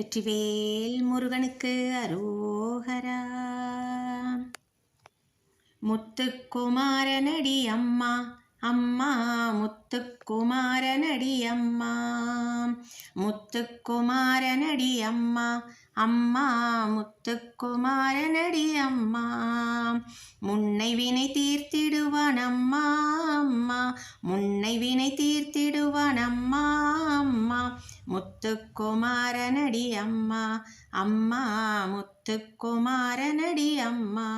வெற்றிவேல் முருகனுக்கு அரோகரா. முத்துக்குமாரனடி அம்மா அம்மா முத்துக்குமாரனடி அம்மா. முத்துக்குமாரனடி அம்மா அம்மா முத்துக்குமாரனடி அம்மா. முன்னை வினை தீர்த்திடுவான் அம்மா அம்மா. முன்னை வினை தீர்த்திடுவான் அம்மா முத்துக்குமாரனடி அம்மா அம்மா முத்துக்குமாரனடி அம்மா.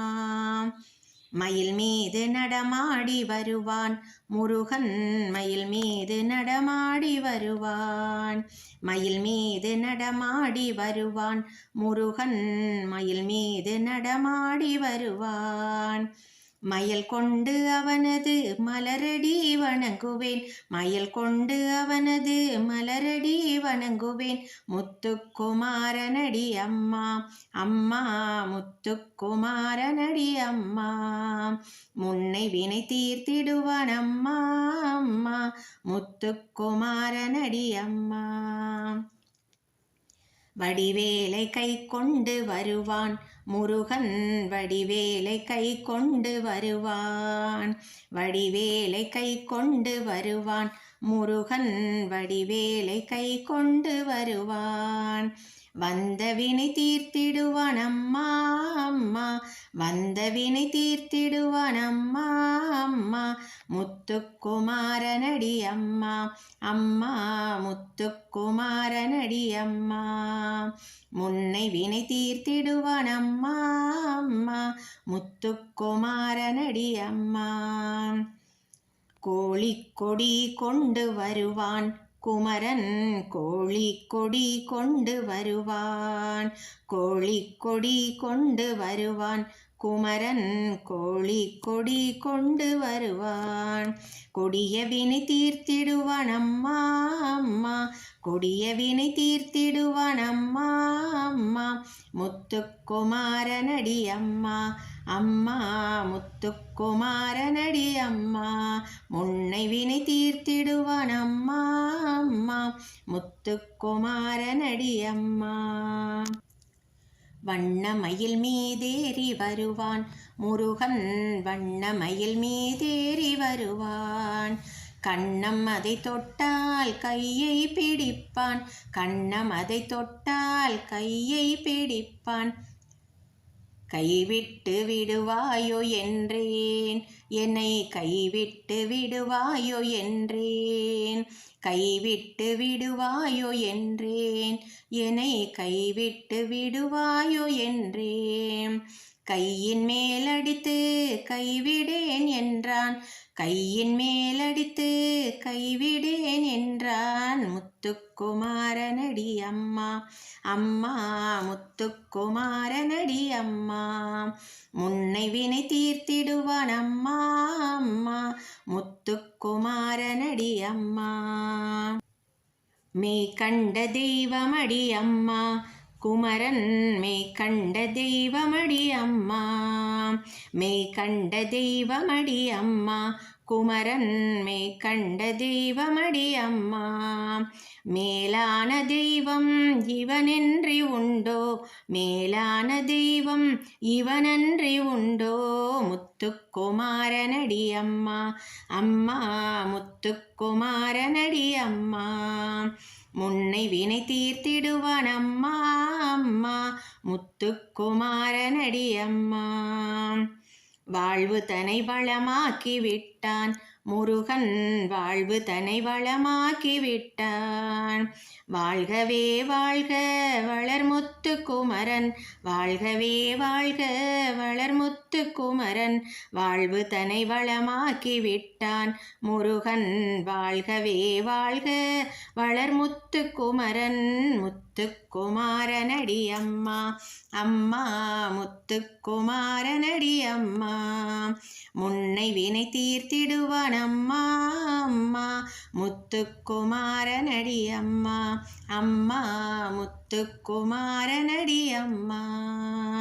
மயில் மீது நடமாடி வருவான் முருகன் மயில் மீது நடமாடி வருவான். மயில் மீது நடமாடி வருவான் முருகன் மயில் மீது நடமாடி வருவான். மயல் கொண்டு அவனது மலரடி வணங்குவேன். மயல் கொண்டு அவனது மலரடி வணங்குவேன். முத்துக்குமாரனடி அம்மா அம்மா முத்துக்குமாரனடி அம்மா. முன்னை வினை தீர்த்திடுவான் அம்மா அம்மா முத்துக்குமாரனடி அம்மா. வடிவேலை கை கொண்டு வருவான். முருகன் வடிவேலை கை கொண்டு வருவான். வடிவேலை கை கொண்டு வருவான். முருகன் வடிவேலை கை கொண்டு வருவான். வந்த வினை தீர்த்திடுவான் அம்மா. வந்த வினை தீர்த்திடுவான் அம்மா. அம்மா முத்துக்குமாரனடி அம்மா. அம்மா முத்துக்குமாரனடி அம்மா. முன்னை வினை தீர்த்திடுவான் அம்மா. அம்மா முத்துக்குமாரனடி அம்மா. கோழி கொடி கொண்டு வருவான் குமரன் கோழி கொடி கொண்டு வருவான். கோழி கொடி கொண்டு வருவான் குமரன் கோழி கொடி கொண்டு வருவான். கொடிய வினை தீர்த்திடுவான் அம்மா அம்மா. கொடிய வினை தீர்த்திடுவான் அம்மா அம்மா. முத்துக்குமாரனடி அம்மா அம்மா. முத்துக்குமாரனடி அம்மா. முன்னை வினை தீர்த்திடுவான் அம்மா அம்மா. முத்துக்குமாரனடி அம்மா. வண்ணமயில் மீதேறி வருவான். முருகன் வண்ணமயில் மீதேறி வருவான். கண்ணம் அதை தொட்டால் கையை பிடிப்பான். கண்ணம் அதை தொட்டால் கையை பிடிப்பான். கைவிட்டு விடுவாயோ என்றேன். என்னை கைவிட்டு விடுவாயோ என்றேன். கைவிட்டு விடுவாயோ என்றேன். என்னை கைவிட்டு விடுவாயோ என்றேன். கையின் மேலடித்து கைவிடேன் என்றான். கையின் மேலடித்து கைவிடேன் என்றான் முத்துக்குமாரனடி அம்மா. அம்மா முத்துக்குமாரனடி அம்மா. முன்னை வினை தீர்த்திடுவான் அம்மா அம்மா. முத்துக்குமாரனடி அம்மா. மெய் கண்ட தெய்வமடி அம்மா. குமரன் மெய் கண்ட தெய்வமடி அம்மா மெய் கண்ட தெய்வமடி அம்மா குமரன் மே கண்ட தெய்வமடி அம்மா. மேலான தெய்வம் இவனன்றி உண்டோ? மேலான தெய்வம் இவனன்றி உண்டோ? முத்துக்குமாரனடி அம்மா. அம்மா முத்துக்குமாரனடி அம்மா. முன்னை வினை தீர்த்திடுவான் அம்மா அம்மா. முத்துக்குமாரனடி அம்மா. வாழ்வு தனை வளமாக்கி விட்டான் முருகன் வாழ்வு தனை வளமாக்கி விட்டான் வாழ்கவே வாழ்க வளர்முத்து குமரன். வாழ்கவே வாழ்க முத்து குமரன் வாழ்வு தனை வளமாக்கி விட்டான். முருகன் வாழ்கவே வாழ்க. வளர்முத்து குமரன் முத்துக்குமாரனடி அம்மா. அம்மா முத்துக்குமாரனடி அம்மா. முன்னை வினை தீர்த்திடுவான் அம்மா அம்மா. முத்துக்குமாரனடி அம்மா. அம்மா முத்துக்குமாரனடி அம்மா.